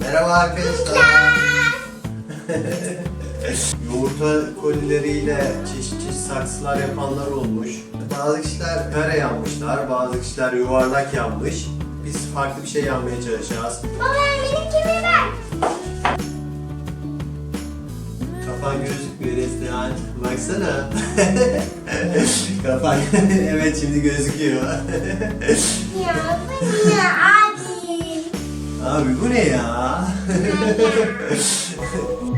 Merhaba arkadaşlar. Yumurta kolileriyle çeşit çeşit saksılar yapanlar olmuş. Bazı kişiler kare yapmışlar, bazı kişiler yuvarlak yapmış. Biz farklı bir şey yapmaya çalışacağız. Baba benim kimi ver. Kafan gözükmüyor Neslihan. Baksana. Kafan evet şimdi gözüküyor. Ya abi? Abi bu ne ya?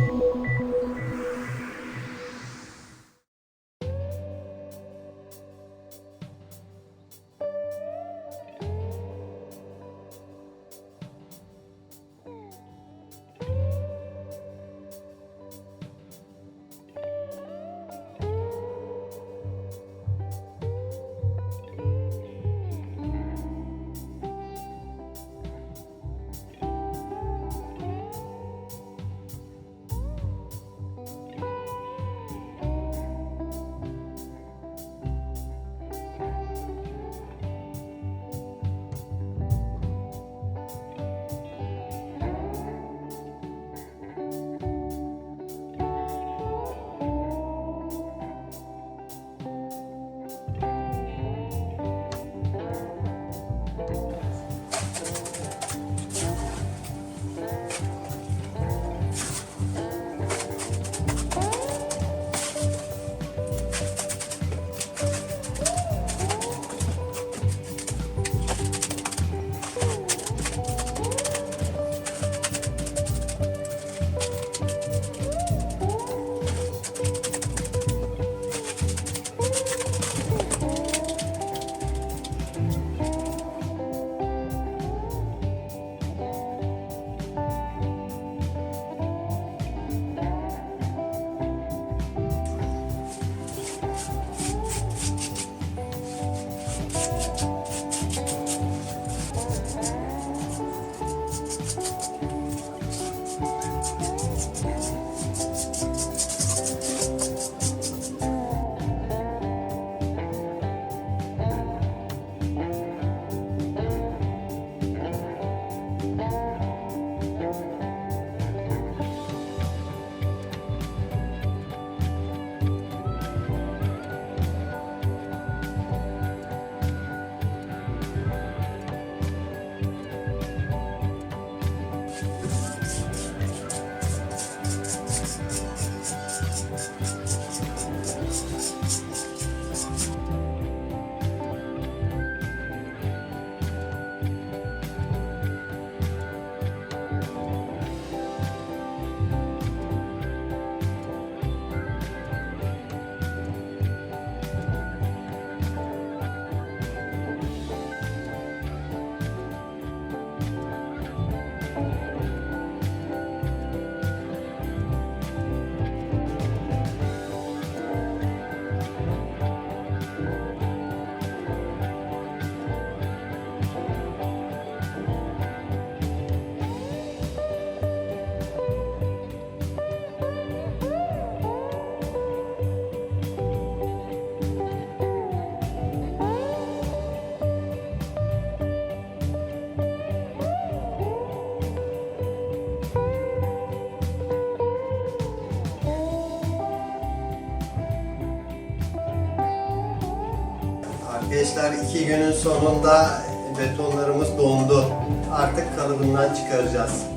Arkadaşlar iki günün sonunda betonlarımız dondu. Artık kalıbından çıkaracağız.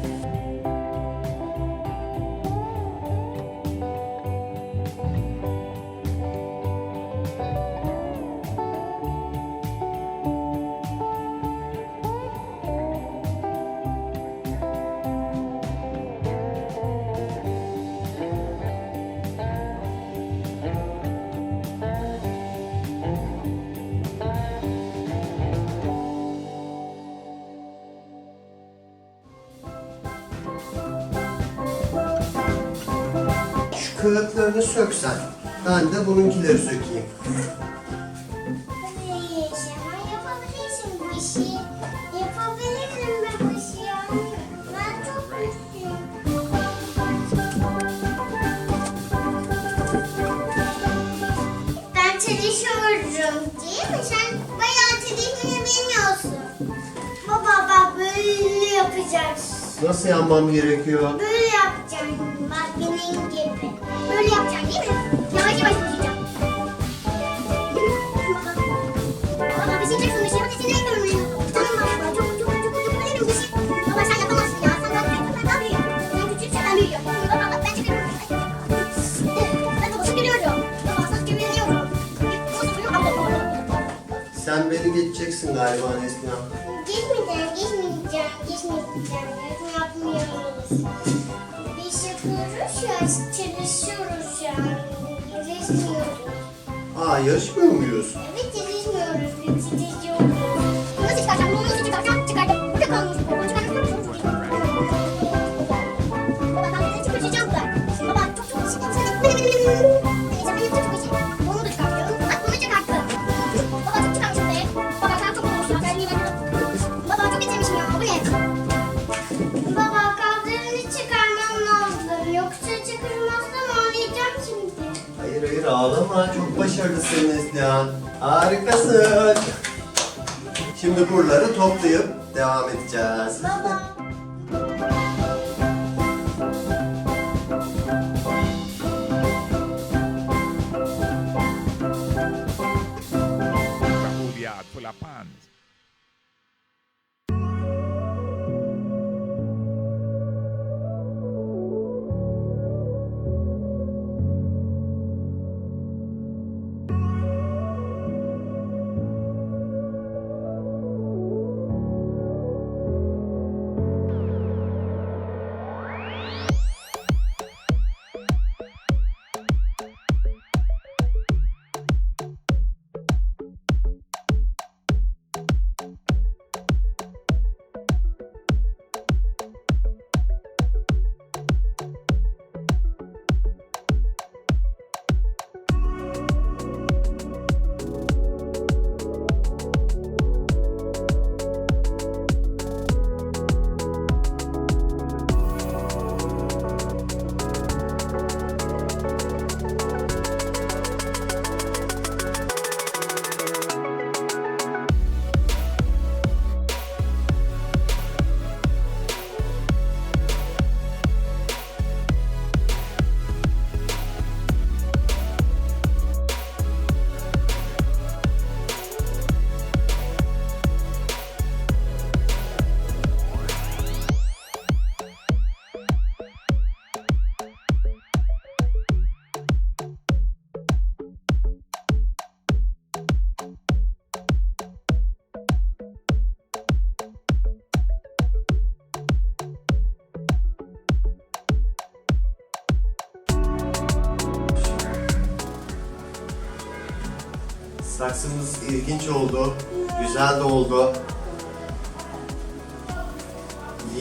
Kağıtlarını söksen, ben de bununkileri sökeyim. Çalışıyorum değil mi? Sen bayağı çalışmayı bilmiyorsun. Baba bak böyle. Nasıl yanmam gerekiyor? Böyle yapacaksın. Bak benim gibi. Böyle yapacaksın değil mi? Yavaş yavaş koşacaksın. Baba pişireceksin bir şey. Hadi seni ekliyorum. Tamam baba. Çok çok çok çok çok öyle bir şey. Baba sen yapamazsın ya. Sen daha büyük. Ben daha büyüğüm. Sen küçüksen ben büyüğüm. Baba bak ben çıkıyorum. Ben babası görüyorum. Baba. Babası görüyor. Sen beni geçeceksin galiba Neslihan. Geçmeyeceğim, geçmeyeceğim, geçmeyeceğim. Yardım yapmıyoruz. Biz yapıyoruz ya, çalışıyoruz an. Yarışmıyoruz. Aa yarışmıyor muyuz? Evet, yarışmıyoruz. Nasıl Neslihan. Harikasın. Şimdi buraları toplayıp devam edeceğiz. Baba. Con la ilginç oldu. Güzel de oldu.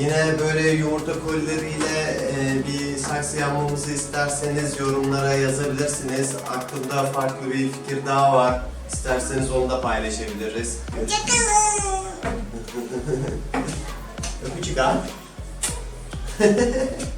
Yine böyle yumurta kolileriyle e, bir saksı yapmamızı isterseniz yorumlara yazabilirsiniz. Aklımda farklı bir fikir daha var. İsterseniz onu da paylaşabiliriz. Çakalım. Öpücük ha.